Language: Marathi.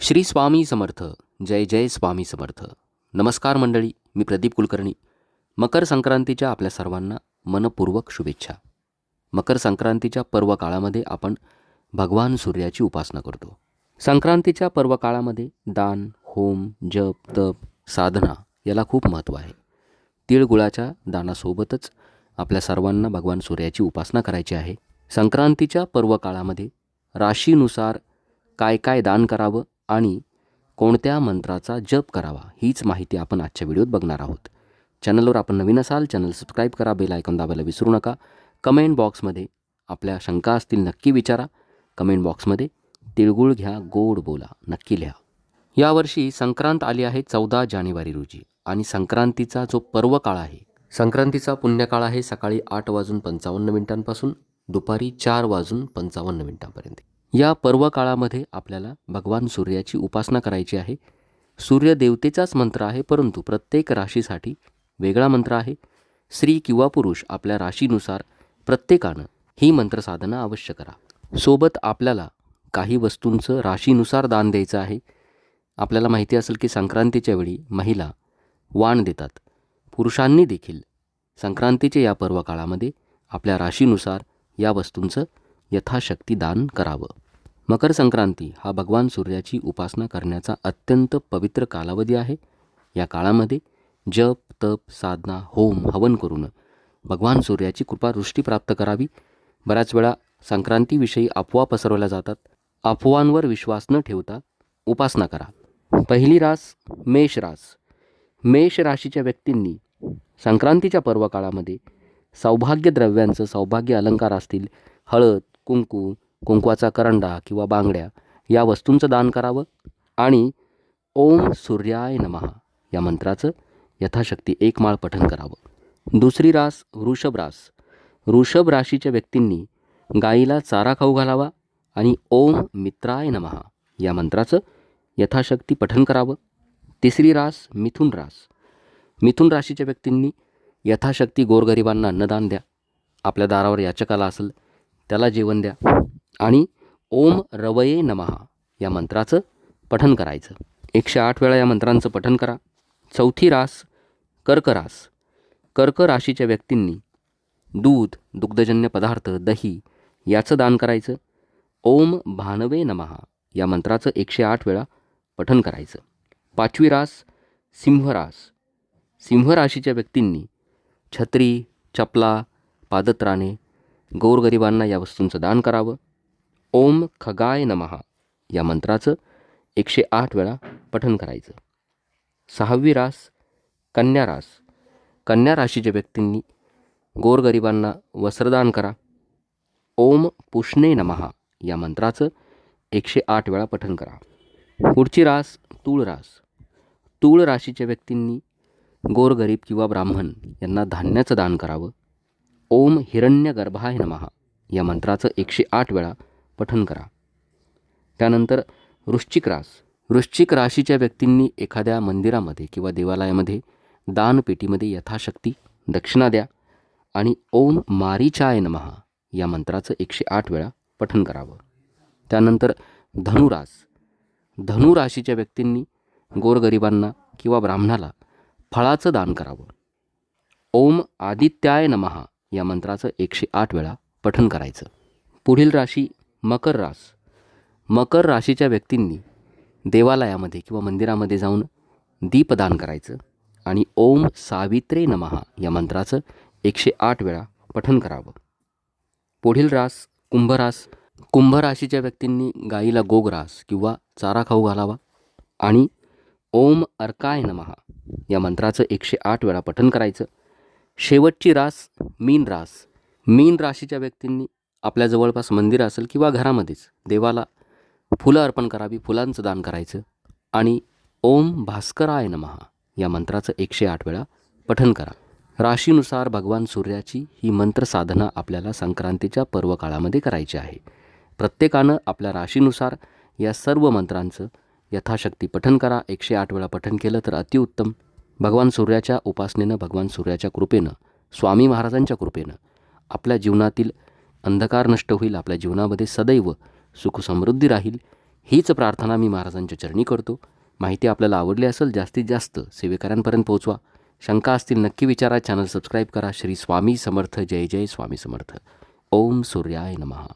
श्री स्वामी समर्थ. जय जय स्वामी समर्थ. नमस्कार मंडळी मी प्रदीप कुलकर्णी. मकर संक्रांतीच्या आपल्या सर्वांना मनपूर्वक शुभेच्छा. मकर संक्रांतीच्या पर्व काळामध्ये आपण भगवान सूर्याची उपासना करतो. संक्रांतीच्या पर्व काळामध्ये दान होम जप तप साधना याला खूप महत्त्व आहे. तिळगुळाच्या दानासोबतच आपल्या सर्वांना भगवान सूर्याची उपासना करायची आहे. संक्रांतीच्या पर्व काळामध्ये राशीनुसार काय काय दान करावं आणि कोणत्या मंत्राचा जप करावा हीच माहिती आपण आजच्या व्हिडिओत बघणार आहोत. चॅनलवर आपण नवीन असाल चॅनल सबस्क्राईब करा बेल आयकॉन दाबायला विसरू नका. कमेंट बॉक्समध्ये आपल्या शंका असतील नक्की विचारा. कमेंट बॉक्समध्ये तिळगुळ घ्या गोड बोला नक्की लिहा. यावर्षी संक्रांत आली आहे चौदा जानेवारी रोजी आणि संक्रांतीचा जो पर्व काळ आहे संक्रांतीचा पुण्यकाळ आहे सकाळी आठ वाजून पंचावन्न मिनिटांपासून दुपारी चार वाजून पंचावन्न मिनिटांपर्यंत. या पर्व काळामध्ये आपल्याला भगवान सूर्याची उपासना करायची आहे. सूर्य देवतेचाच मंत्र आहे परंतु प्रत्येक राशीसाठी वेगळा मंत्र आहे. स्त्री किंवा पुरुष आपल्या राशीनुसार प्रत्येकानं ही मंत्रसाधना अवश्य करा. सोबत आपल्याला काही वस्तूंचं राशीनुसार दान द्यायचं आहे. आपल्याला माहिती असेल की संक्रांतीच्या वेळी महिला वाण देतात. पुरुषांनी देखील संक्रांतीच्या या पर्व काळामध्ये आपल्या राशीनुसार या वस्तूंचं यथाशक्ती दान करावं. मकर संक्रांती हा भगवान सूर्याची उपासना करण्याचा अत्यंत पवित्र कालावधी आहे. या काळामध्ये जप तप साधना होम हवन करून भगवान सूर्याची कृपा दृष्टी प्राप्त करावी. बऱ्याच वेळा संक्रांतीविषयी अफवा पसरवल्या जातात. अफवांवर विश्वास न ठेवता उपासना करा. पहिली रास मेष रास. मेष राशीच्या व्यक्तींनी संक्रांतीच्या पर्व काळामध्ये सौभाग्य द्रव्यांचं सौभाग्य अलंकार असतील. हळद कुंकू कुंकवाचा करंडा किंवा बांगड्या या वस्तूंचं दान करावं आणि ओम सूर्याय नमः या मंत्राचं यथाशक्ती एक माळ पठण करावं. दुसरी रास वृषभ रास. वृषभ राशीच्या व्यक्तींनी गाईला चारा खाऊ घालावा आणि ओम मित्राय नमः या मंत्राचं यथाशक्ती पठण करावं. तिसरी रास मिथुन रास. मिथुन राशीच्या व्यक्तींनी यथाशक्ती गोरगरिबांना अन्नदान द्या. आपल्या दारावर याचकाला असेल त्याला जेवण द्या. आणि ओम रवये नमः या मंत्राचं पठन करायचं. एकशे आठ वेळा या मंत्रांचं पठन करा. चौथी रास कर्क रास. कर्क राशीच्या व्यक्तींनी दूध दुग्धजन्य पदार्थ दही याचं दान करायचं. ओम भानवे नमहा या मंत्राचं एकशे आठ वेळा पठन करायचं. पाचवी रास सिंहरास सिंहराशीच्या व्यक्तींनी छत्री चपला पादत्राणे गोरगरिबांना या वस्तूंचं दान करावं. ओम खगाय नमः या मंत्राचं एकशे आठ वेळा पठन करायचं. सहावी रास कन्या रास. कन्या राशीच्या व्यक्तींनी गोरगरिबांना वस्त्रदान करा. ओम पुष्णे नमहा या मंत्राचं एकशे आठ वेळा पठन करा. पुढची रास तूळ रास. तूळ राशीच्या व्यक्तींनी गोरगरीब किंवा ब्राह्मण यांना धान्याचं दान करावं. ओम हिरण्य गर्भाय नमहा या मंत्राचं एकशे आठ वेळा पठन करा. त्यानंतर वृश्चिक रास. वृश्चिक राशीच्या व्यक्तींनी एखाद्या मंदिरामध्ये किंवा देवालयामध्ये दानपेटीमध्ये यथाशक्ती दक्षिणा द्या आणि ओम मारीचाय नमहा या मंत्राचं एकशे आठ वेळा पठन करावं. त्यानंतर धनुरास धनुराशीच्या व्यक्तींनी गोरगरिबांना किंवा ब्राह्मणाला फळाचं दान करावं. ओम आदित्याय नमहा या मंत्राचं एकशे आठ वेळा पठन करायचं. पुढील राशी मकर रास. मकर राशीच्या व्यक्तींनी देवालयामध्ये किंवा मंदिरामध्ये जाऊन दीपदान करायचं आणि ओम सावित्रे नमहा या मंत्राचं एकशे आठ वेळा पठन करावं. पुढील रास कुंभरास कुंभ राशीच्या व्यक्तींनी गाईला गोगरास किंवा चारा खाऊ घालावा आणि ओम अर्काय नमहा या मंत्राचं एकशे आठ वेळा पठन करायचं. शेवटची रास मीन रास. मीन राशीच्या व्यक्तींनी आपल्या जवळपास मंदिर असेल किंवा घरामध्येच देवाला फुलं अर्पण करावी फुलांचं दान करायचं आणि ओम भास्कराय नमहा या मंत्राचं एकशे आठ वेळा पठन करा. राशीनुसार भगवान सूर्याची ही मंत्र साधना आपल्याला संक्रांतीच्या पर्व काळामध्ये करायची आहे. प्रत्येकानं आपल्या राशीनुसार या सर्व मंत्रांचं यथाशक्ती पठन करा. एकशे आठ वेळा पठन केलं तर अतिउत्तम. भगवान सूर्याच्या उपासनेनं भगवान सूर्याच्या कृपेनं स्वामी महाराजांच्या कृपेनं आपल्या जीवनातील अंधकार नष्ट होईल आपल्या जीवनामध्ये सदैव सुखसमृद्धी राहील. हीच प्रार्थना मी महाराजांच्या चरणी करतो. माहिती आपल्याला आवडली असेल जास्तीत जास्त सेवेकऱ्यांपर्यंत पोहोचवा. शंका असतील नक्की विचारा. चॅनल सबस्क्राईब करा. श्री स्वामी समर्थ. जय जय स्वामी समर्थ. ओम सूर्याय नमः.